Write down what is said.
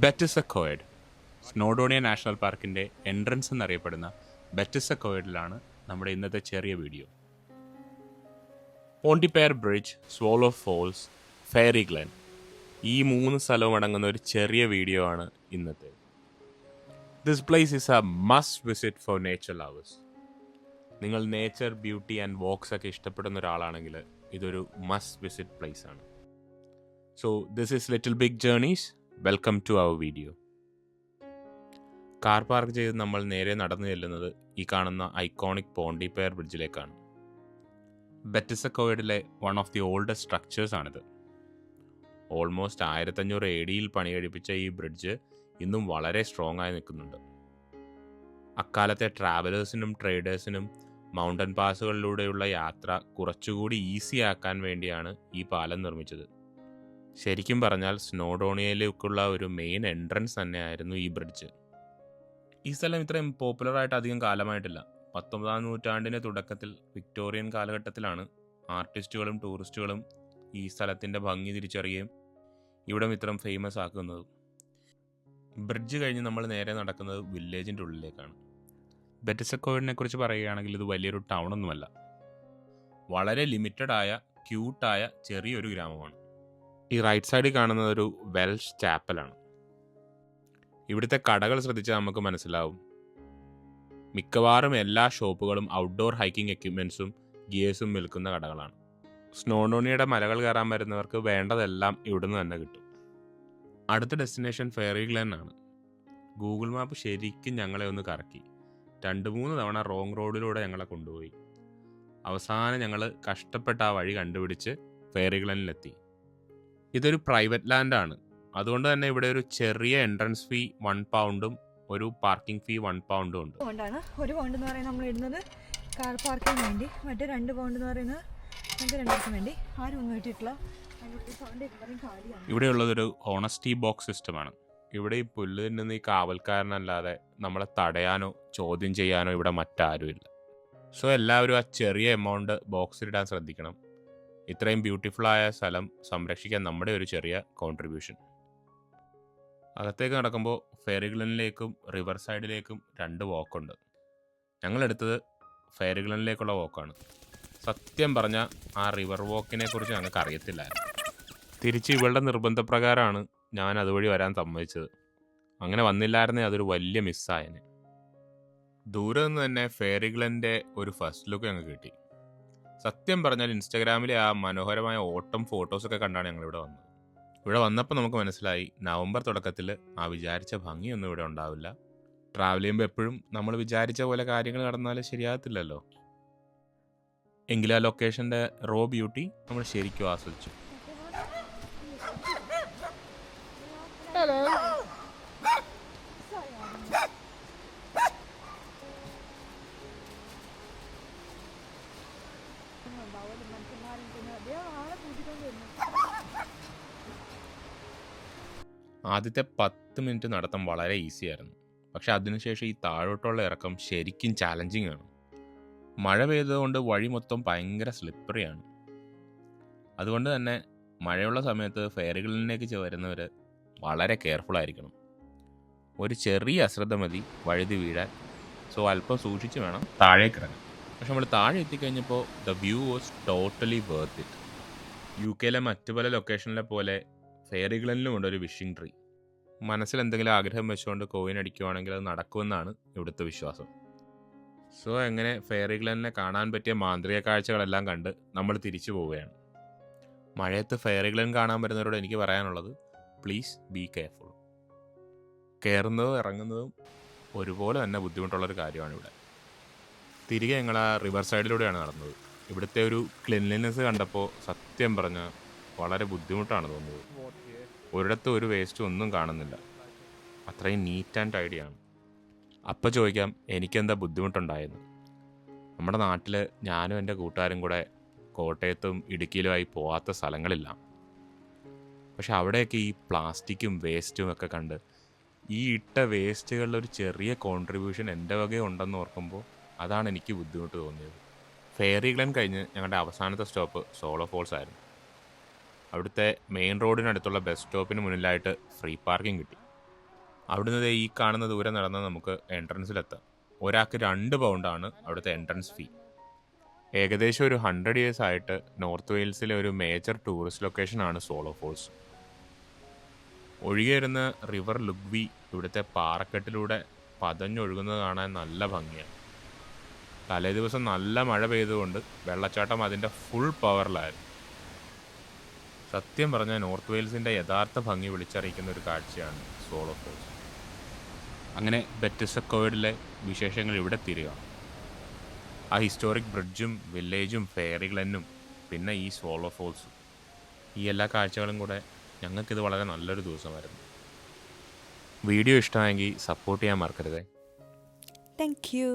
ബെറ്റിസക്കോയിഡ് Snowdonia national പാർക്കിന്റെ entrance എന്നറിയപ്പെടുന്ന ബെറ്റിസക്കോയഡിലാണ് നമ്മുടെ ഇന്നത്തെ ചെറിയ video Pontypair bridge Swallow Falls Fairy Glen ഈ മൂന്ന് സ്ഥലവും അടങ്ങുന്ന ഒരു ചെറിയ വീഡിയോ ആണ് ഇന്നത്തെ. This place is a must visit for nature lovers നിങ്ങൾ നേച്ചർ ബ്യൂട്ടി ആൻഡ് വോക്സ് ഒക്കെ ഇഷ്ടപ്പെടുന്ന ഒരാളാണെങ്കിൽ ഇതൊരു മസ്റ്റ് വിസിറ്റ് പ്ലേസ് ആണ്. So this is Little Big Journeys welcome to our video car park ചെയ്ത് നമ്മൾ നേരെ നടന്നു ചെല്ലുന്നത് ഈ കാണുന്ന ഐക്കോണിക് പോണ്ടിപ്പയർ ബ്രിഡ്ജിലേക്കാണ് ബെറ്റിസക്കോയിഡിലെ one of the oldest structures ആണിത്. ഓൾമോസ്റ്റ് ആയിരത്തഞ്ഞൂറ് എ ഡിയിൽ പണി കഴിപ്പിച്ച ഈ ബ്രിഡ്ജ് ഇന്നും വളരെ സ്ട്രോങ് ആയി നിൽക്കുന്നുണ്ട്. അക്കാലത്തെ ട്രാവലേഴ്സിനും ട്രേഡേഴ്സിനും മൗണ്ടൻ പാസുകളിലൂടെയുള്ള യാത്ര കുറച്ചുകൂടി ഈസി ആക്കാൻ വേണ്ടിയാണ് ഈ പാലം നിർമ്മിച്ചത്. ശരിക്കും പറഞ്ഞാൽ സ്നോഡോണിയയിലേക്കുള്ള ഒരു മെയിൻ എൻട്രൻസ് തന്നെയായിരുന്നു ഈ ബ്രിഡ്ജ് ഈ സ്ഥലം ഇത്രയും പോപ്പുലറായിട്ട് അധികം കാലമായിട്ടില്ല. പത്തൊമ്പതാം നൂറ്റാണ്ടിന്റെ തുടക്കത്തിൽ വിക്ടോറിയൻ കാലഘട്ടത്തിലാണ് ആർട്ടിസ്റ്റുകളും ടൂറിസ്റ്റുകളും ഈ സ്ഥലത്തിന്റെ ഭംഗി തിരിച്ചറിയുകയും ഇവിടം ഇത്രയും ഫേമസ് ആക്കുന്നത്. ബ്രിഡ്ജ് കഴിഞ്ഞ് നമ്മൾ നേരെ നടക്കുന്നത് വില്ലേജിന്റെ ഉള്ളിലേക്കാണ്. ബെറ്റസക്കോവിഡിനെ കുറിച്ച് പറയുകയാണെങ്കിൽ ഇത് വലിയൊരു ടൗൺ ഒന്നുമല്ല. വളരെ ലിമിറ്റഡായ ക്യൂട്ടായ ചെറിയൊരു ഗ്രാമമാണ്. ഈ റൈറ്റ് സൈഡിൽ കാണുന്നത് ഒരു വെൽഷ് ചാപ്പലാണ് ഇവിടുത്തെ കടകൾ ശ്രദ്ധിച്ചാൽ നമുക്ക് മനസ്സിലാവും. മിക്കവാറും എല്ലാ ഷോപ്പുകളും ഔട്ട്ഡോർ ഹൈക്കിംഗ് എക്യുപ്മെൻസും ഗിയേഴ്സും വിൽക്കുന്ന കടകളാണ്. സ്നോഡോണിയുടെ മലകൾ കയറാൻ വരുന്നവർക്ക് വേണ്ടതെല്ലാം ഇവിടുന്ന് തന്നെ കിട്ടും. അടുത്ത ഡെസ്റ്റിനേഷൻ ഫെയറി ഗ്ലെൻ ആണ്. ഗൂഗിൾ മാപ്പ് ശരിക്കും ഞങ്ങളെ ഒന്ന് കറക്കി. രണ്ട് മൂന്ന് തവണ റോങ് റോഡിലൂടെ ഞങ്ങളെ കൊണ്ടുപോയി. അവസാനം ഞങ്ങൾ കഷ്ടപ്പെട്ട ആ വഴി കണ്ടുപിടിച്ച് ഫെയറി ഗ്ലെനിലെത്തി ഇതൊരു പ്രൈവറ്റ് ലാൻഡാണ് അതുകൊണ്ട് തന്നെ ഇവിടെ ഒരു ചെറിയ എൻട്രൻസ് ഫീ വൺ പൗണ്ടും ഒരു പാർക്കിംഗ് ഫീ വൺ പൗണ്ടും ഉണ്ട്. പൗണ്ടാണ് ഒരു പൗണ്ട് എന്ന് പറയുന്നത് നമ്മൾ ഇടുന്നത് കാർ പാർക്കിംഗ് വേണ്ടി. മറ്റേ രണ്ട് പൗണ്ട് എന്ന് പറയുന്നത് നമുക്ക് രണ്ടുപേർക്കും വേണ്ടി. ആരും ഒന്നും ഇട്ടിട്ടില്ല. ഇവിടെയുള്ളതൊരു ഹോണസ്റ്റി ബോക്സ് സിസ്റ്റമാണ് ഇവിടെ ഈ പുല്ല് തന്നെ ഈ കാവൽക്കാരനല്ലാതെ നമ്മളെ തടയാനോ ചോദ്യം ചെയ്യാനോ ഇവിടെ മറ്റാരുമില്ല. സോ എല്ലാവരും ആ ചെറിയ എമൗണ്ട് ബോക്സിലിടാൻ ശ്രദ്ധിക്കണം. ഇത്രയും ബ്യൂട്ടിഫുള്ളായ സ്ഥലം സംരക്ഷിക്കാൻ നമ്മുടെ ഒരു ചെറിയ കോൺട്രിബ്യൂഷൻ അകത്തേക്ക് നടക്കുമ്പോൾ ഫെയറിഗ്ലനിലേക്കും റിവർ സൈഡിലേക്കും രണ്ട് വോക്കുണ്ട് ഞങ്ങളെടുത്തത് ഫെയറിഗ്ലനിലേക്കുള്ള വോക്കാണ് സത്യം പറഞ്ഞാൽ ആ റിവർ വോക്കിനെ കുറിച്ച് ഞങ്ങൾക്ക് അറിയത്തില്ലായിരുന്നു തിരിച്ച് ഇവളുടെ നിർബന്ധപ്രകാരമാണ് ഞാൻ അതുവഴി വരാൻ സമ്മതിച്ചത്. അങ്ങനെ വന്നില്ലായിരുന്നേ അതൊരു വലിയ മിസ്സായനെ ദൂരെ നിന്ന് തന്നെ ഫെയറിഗ്ലന്റെ ഒരു ഫസ്റ്റ് ലുക്ക് ഞങ്ങൾക്ക് കിട്ടി. സത്യം പറഞ്ഞാൽ ഇൻസ്റ്റാഗ്രാമിലെ ആ മനോഹരമായ ഓട്ടം ഫോട്ടോസൊക്കെ കണ്ടാണ് ഞങ്ങളിവിടെ വന്നത്. ഇവിടെ വന്നപ്പോൾ നമുക്ക് മനസ്സിലായി നവംബർ തുടക്കത്തിൽ ആ വിചാരിച്ച ഭംഗിയൊന്നും ഇവിടെ ഉണ്ടാവില്ല. ട്രാവൽ ചെയ്യുമ്പോൾ എപ്പോഴും നമ്മൾ വിചാരിച്ച പോലെ കാര്യങ്ങൾ നടന്നാൽ ശരിയാകത്തില്ലല്ലോ. എങ്കിലും ആ ലൊക്കേഷന്റെ റോ ബ്യൂട്ടി നമ്മൾ ശരിക്കും ആസ്വദിച്ചു. ആദ്യത്തെ പത്ത് മിനിറ്റ് നടത്തം വളരെ ഈസി ആയിരുന്നു. പക്ഷെ അതിനുശേഷം ഈ താഴോട്ടുള്ള ഇറക്കം ശരിക്കും ചാലഞ്ചിങ് ആണ്. മഴ പെയ്തതുകൊണ്ട് വഴി മൊത്തം ഭയങ്കര സ്ലിപ്പറിയാണ് അതുകൊണ്ട് തന്നെ മഴയുള്ള സമയത്ത് ഫെയറുകളിലേക്ക് വരുന്നവർ വളരെ കെയർഫുൾ ആയിരിക്കണം. ഒരു ചെറിയ അശ്രദ്ധ മതി വഴുതി വീഴാൻ. സോ അല്പം സൂക്ഷിച്ച് വേണം താഴേക്ക് ഇറങ്ങാൻ പക്ഷെ നമ്മൾ താഴെ എത്തിക്കഴിഞ്ഞപ്പോൾ the view was totally worth it U കെയിലെ മറ്റു പല ലൊക്കേഷനിലെ പോലെ ഫെയറികളിലും ഉണ്ട് ഒരു വിഷിംഗ് ട്രീ മനസ്സിൽ എന്തെങ്കിലും ആഗ്രഹം വെച്ചുകൊണ്ട് കോയിൻ അടിക്കുവാണെങ്കിൽ അത് നടക്കുമെന്നാണ് ഇവിടുത്തെ വിശ്വാസം. സോ എങ്ങനെ ഫെയറിഗ്ലനെ കാണാൻ പറ്റിയ മാന്ത്രിക കാഴ്ചകളെല്ലാം കണ്ട് നമ്മൾ തിരിച്ചു പോവുകയാണ്. മഴയത്ത് ഫെയറിഗ്ലൻ കാണാൻ വരുന്നവരോട് എനിക്ക് പറയാനുള്ളത് പ്ലീസ് ബി കെയർഫുൾ കയറുന്നതും ഇറങ്ങുന്നതും ഒരുപോലെ തന്നെ ബുദ്ധിമുട്ടുള്ളൊരു കാര്യമാണ് ഇവിടെ തിരികെ ഞങ്ങൾ ആ റിവർ സൈഡിലൂടെയാണ് നടന്നത്. ഇവിടുത്തെ ഒരു ക്ലിൻലിനെസ് കണ്ടപ്പോൾ സത്യം പറഞ്ഞ വളരെ ബുദ്ധിമുട്ടാണ് തോന്നുന്നത് ഒരിടത്ത് ഒരു വേസ്റ്റ് ഒന്നും കാണുന്നില്ല. അത്രയും നീറ്റ് ആൻഡ് ആണ്. അപ്പം ചോദിക്കാം എനിക്കെന്താ ബുദ്ധിമുട്ടുണ്ടായെന്ന്? നമ്മുടെ നാട്ടിൽ ഞാനും എന്റെ കൂട്ടുകാരും കൂടെ കോട്ടയത്തും ഇടുക്കിയിലുമായി പോവാത്ത സ്ഥലങ്ങളില്ല. പക്ഷെ അവിടെയൊക്കെ ഈ പ്ലാസ്റ്റിക്കും വേസ്റ്റും ഒക്കെ കണ്ട് ഈ ഇട്ട വേസ്റ്റുകളിലൊരു ചെറിയ കോൺട്രിബ്യൂഷൻ എന്റെ വകയുണ്ടെന്ന് ഓർക്കുമ്പോൾ അതാണ് എനിക്ക് ബുദ്ധിമുട്ട് തോന്നിയത്. ഫെയറി ഗ്ലൻ കഴിഞ്ഞ് ഞങ്ങളുടെ അവസാനത്തെ സ്റ്റോപ്പ് സോളോ ഫോൾസ് ആയിരുന്നു. അവിടുത്തെ മെയിൻ റോഡിനടുത്തുള്ള ബസ് സ്റ്റോപ്പിന് മുന്നിലായിട്ട് ഫ്രീ പാർക്കിംഗ് കിട്ടി. അവിടുന്ന് ഈ കാണുന്ന ദൂരം നടന്ന് നമുക്ക് എൻട്രൻസിലെത്താം. ഒരാൾക്ക് രണ്ട് പൗണ്ടാണ് അവിടുത്തെ എൻട്രൻസ് ഫീ. ഏകദേശം ഒരു ഹൺഡ്രഡ് ഇയേഴ്സ് ആയിട്ട് നോർത്ത് വെയിൽസിലെ ഒരു മേജർ ടൂറിസ്റ്റ് ലൊക്കേഷനാണ് സോളോ ഫോൾസ്. ഒഴുകി വരുന്ന റിവർ ലുഗ്വി ഇവിടുത്തെ പാറക്കെട്ടിലൂടെ പതഞ്ഞൊഴുകുന്നത് കാണാൻ നല്ല ഭംഗിയാണ്. തലേ ദിവസം നല്ല മഴ പെയ്തുകൊണ്ട് വെള്ളച്ചാട്ടം അതിന്റെ ഫുൾ പവറിലായിരുന്നു സത്യം പറഞ്ഞാൽ നോർത്ത് വെയിൽസിന്റെ യഥാർത്ഥ ഭംഗി വിളിച്ചറിയിക്കുന്ന ഒരു കാഴ്ചയാണ് സോളോ ഫോൾസ് അങ്ങനെ ബെറ്റിസക്കോയിഡിലെ വിശേഷങ്ങൾ ഇവിടെ തീരുകയാണ് ആ ഹിസ്റ്റോറിക് ബ്രിഡ്ജും വില്ലേജും ഫെയറികളെന്നും പിന്നെ ഈ സോളോ ഫോൾസും ഈ എല്ലാ കാഴ്ചകളും കൂടെ ഞങ്ങൾക്കിത് വളരെ നല്ലൊരു ദിവസമായിരുന്നു. വീഡിയോ ഇഷ്ടമായെങ്കിൽ സപ്പോർട്ട് ചെയ്യാൻ മറക്കരുതേ. Thank you